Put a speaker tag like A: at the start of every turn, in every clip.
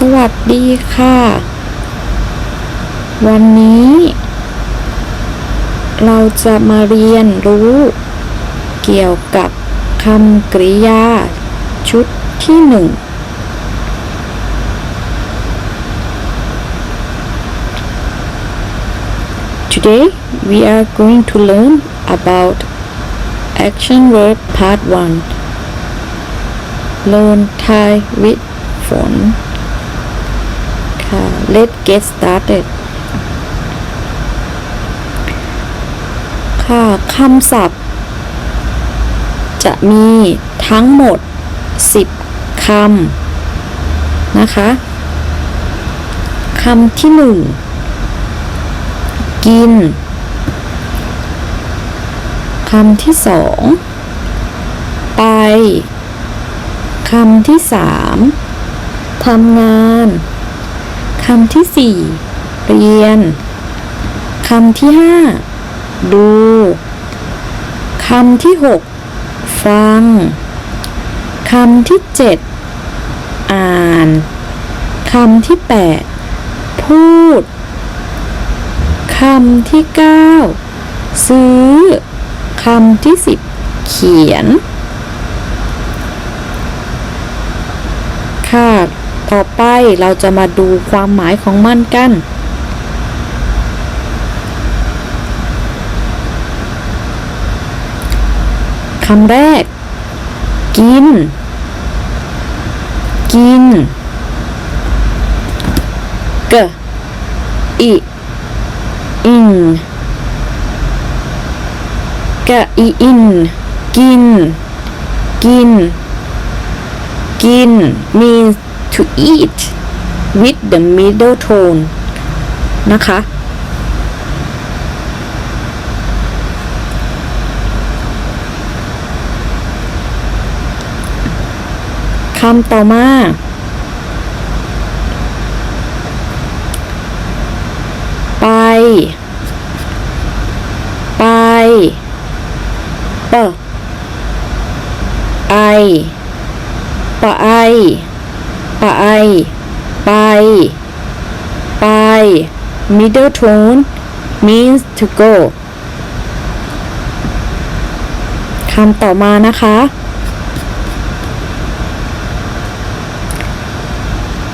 A: สวัสดีค่ะ วันนี้ เราจะมาเรียนรู้ เกี่ยวกับคำกริยา ชุดที่หนึ่ง Today we are going to learn about action word part 1 Learn Thai with ฝนค่ะ Let's get started ค่ะคำศัพท์ จะมีทั้งหมด 10คำนะคะคำที่หนึ่งกินคำที่สองไปคำที่สามทำงาน คำที่สี่เรียน คำที่ห้าดูคำที่หกฟัง คำที่เจ็ดอ่าน คำที่แปดพูด คำที่เก้าซื้อ คำที่สิบเขียน ค่ะ ต่อไปเราจะมาดูความหมายของมันกัน คำแรก กิน กินกอิอินกะอีอิน กิน กิน กิน means to eat with the middle tone นะคะ คำต่อมาไป ไปปะไอปะไอป ไอไป ไป middle tone means to go คำต่อมานะคะ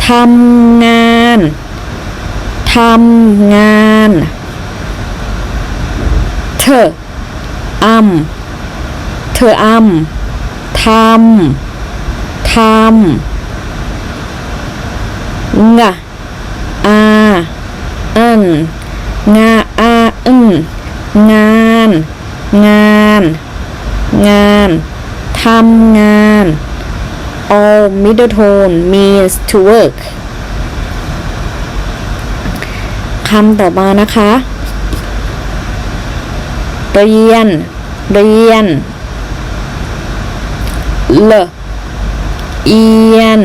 A: ทำงาน ทำงานเธออำเธออำทำ ทำ งะอาอึนงาอาอึนงาน งาน งานทำงาน all middle tone means to work คำต่อมานะคะ เรียน เรียน เลเอียน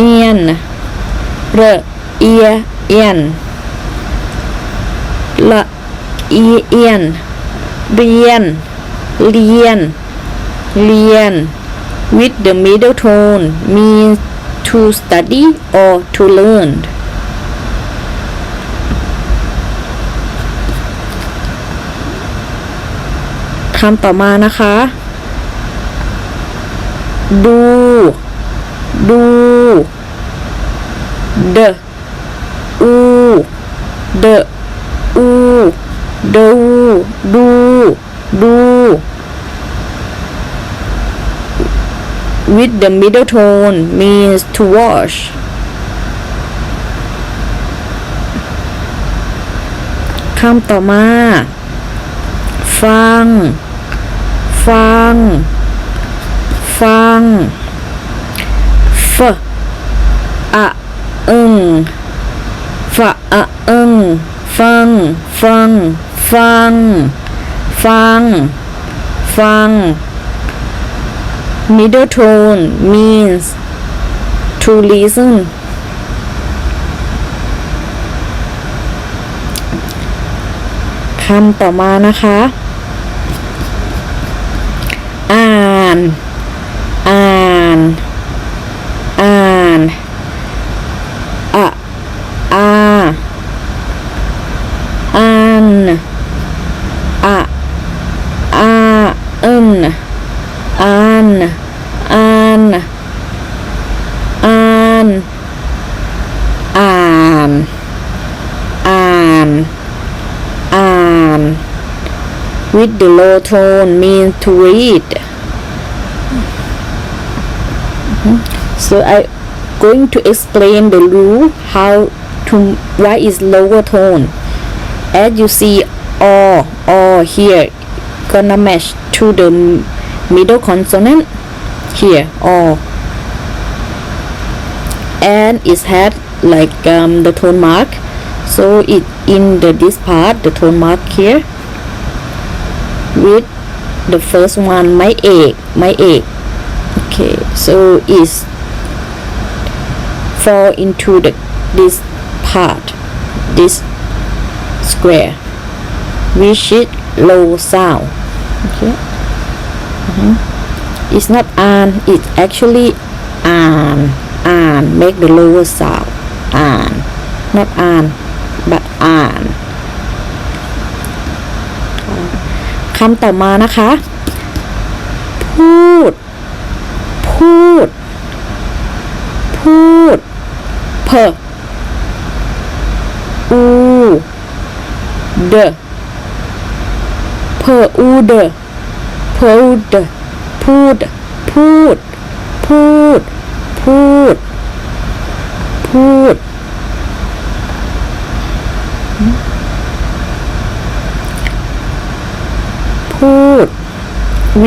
A: อียนเรเอียเอียนละเอีเอียนเรียนเรียนเรียน with the middle tone means to study or to learn คำต่อมานะคะ ดู เดอูเดอูดูดูดู with the middle tone means to wash คำต่อมา ฟัง ฟัง ฟัง f a ะอะอึงฟัง ฟัง ฟัง ฟัง ฟัง middle tone means to listen คำต่อมานะคะ อ่าน with the low tone means to read. Mhm. so I going to explain the rule how to why is lower tone as you see or or here gonna match to the middle consonant here or and it had like um, the tone mark. So it in the this part the tone mark here with the first one my egg my egg. Okay so is fall into the this part this square. Which is low sound. Okay. Mm -hmm. it's not an it's actually an an make the lower sound. An not an but an คำต่อมานะคะ พูด พูด พูด เพออูเดเพออูเดเพออูเดพูด พูด พูด พูด พูด พู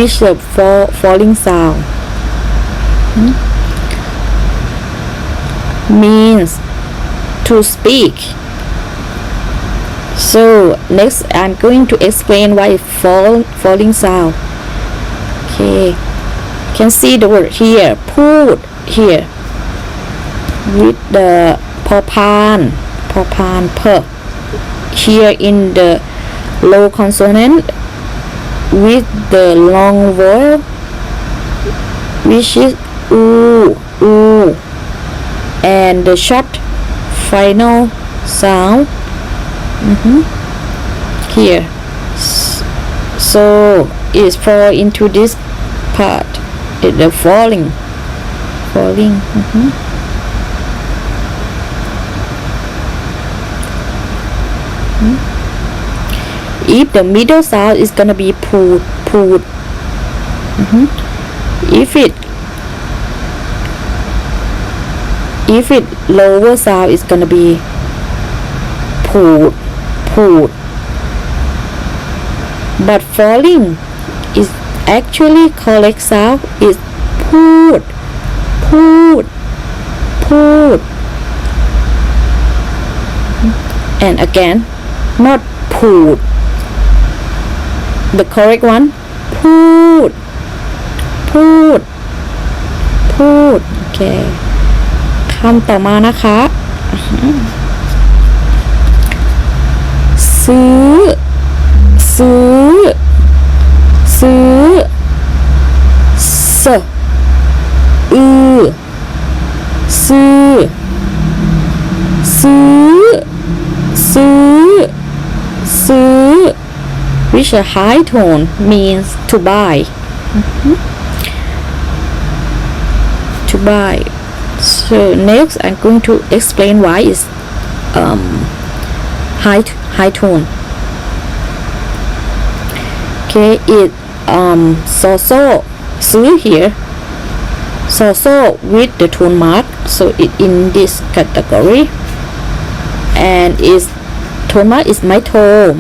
A: damage the fall, falling sound. Hmm? means to speak. So next I'm going to explain why fall falling sound. Okay. Can see the word here put here. With the popan popan per. Here in the low consonant with the long vowel which is oo oo and the short final sound Mhm. here so it's fall into this part it the falling falling mhm. Mhm. If the middle sound is gonna be pulled pulled. Mhm. if it if it lower sound is gonna be pulled pulled. But falling is actually correct sound is pulled pulled pulled. And again not pulled the correct one พูด พูด พูด โอเคคำต่อมานะคะ ซื้อ ซื้อ a high tone means to buy. Mhm. to buy. So next I'm going to explain why is um, high high tone. Okay it um so so see here. So so with the tone mark. So it in this category. And is Toma is my toe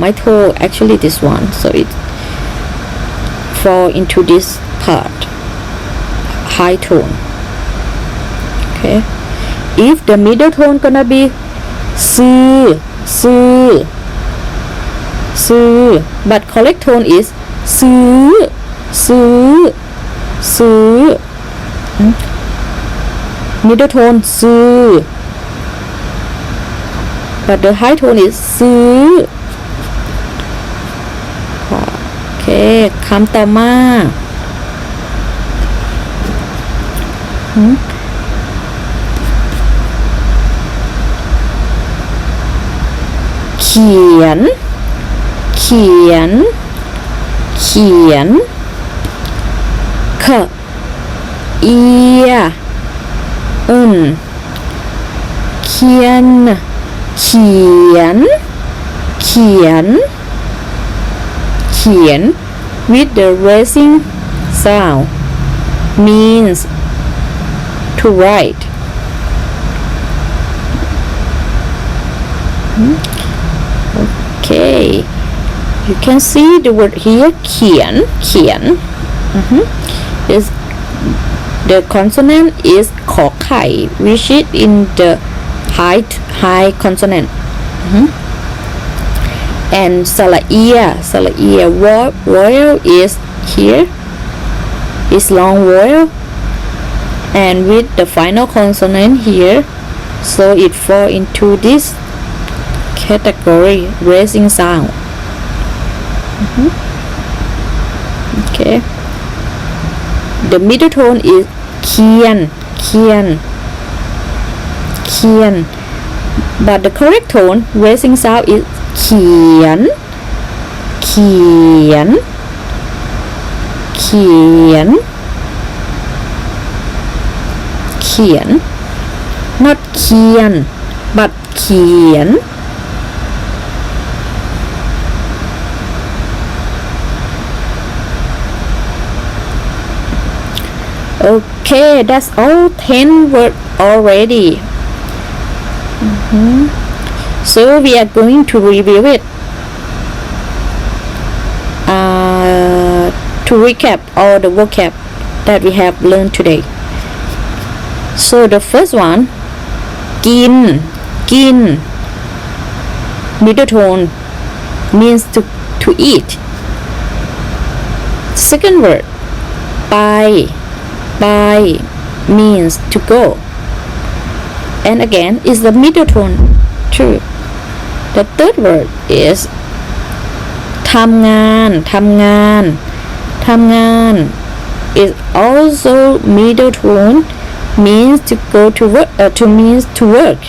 A: actually this one. So it fall into this part, high tone. Okay. If the middle tone gonna be C C C, but correct tone is C C Si. Hmm? Middle tone C. but the high tone is ซื้อโอเคคำต่อมาเขียน เขียน เขียนขะเอียอึนเขียน เขียน เขียน เข ขียน with the raising sound means to write Hmm. okay you can see the word here เขียนเขียน Mhm. is the consonant is ขอไข่ which is in the high high consonant. Mm-hmm. and sala'ia sala'ia royal is here is long royal. And with the final consonant here so it fall into this category raising sound. Mm-hmm. okay. The middle tone is kian kian kian but the correct tone raising sound is เขียน เขียน เขียน เขียน not เขียน but เขียน Okay, that's all 10 word already. Mm -hmm. So we are going to review it. Uh, to recap all the vocab that we have learned today. So the first one, kin, kin, middle tone means to, to eat. Second word, by by, means to go and again is the middle tone too the third word is ทำงานทำงานทำงาน is also middle tone means to go to work uh, to means to work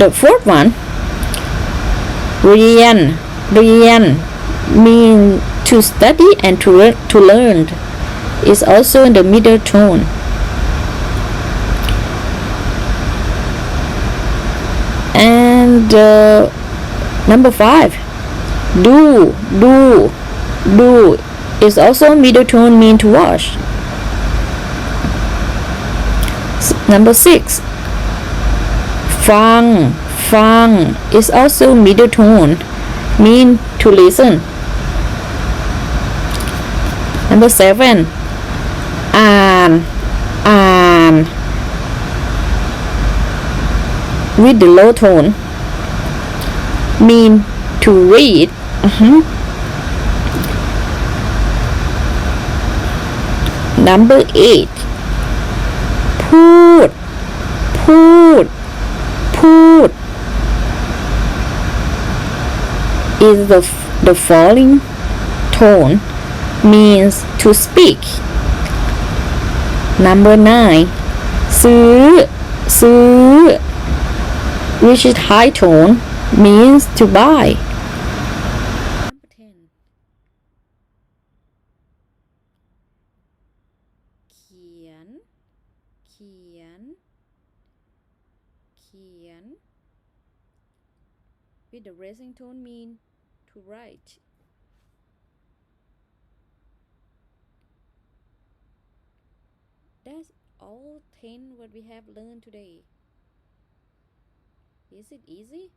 A: the fourth one เรียนเรียน mean to study and to learn to learn is also in the middle tone. And uh, number five, do, do, do is also a middle tone mean to wash. Number six, fang, fang is also middle tone mean to listen. Number seven, an, an with the low tone mean to read อือฮึ number eight พูด พูด พูด is the the falling tone means to speak number nine ซื้อ ซื้อ which is high tone means to buy. With the raising tone mean to write. That's all 10 what we have learned today. Is it easy?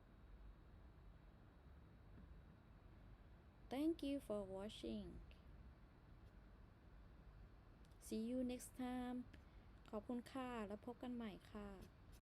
A: Thank you for watching. See you next time ขอบคุณค่ะ แล้วพบกันใหม่ค่ะ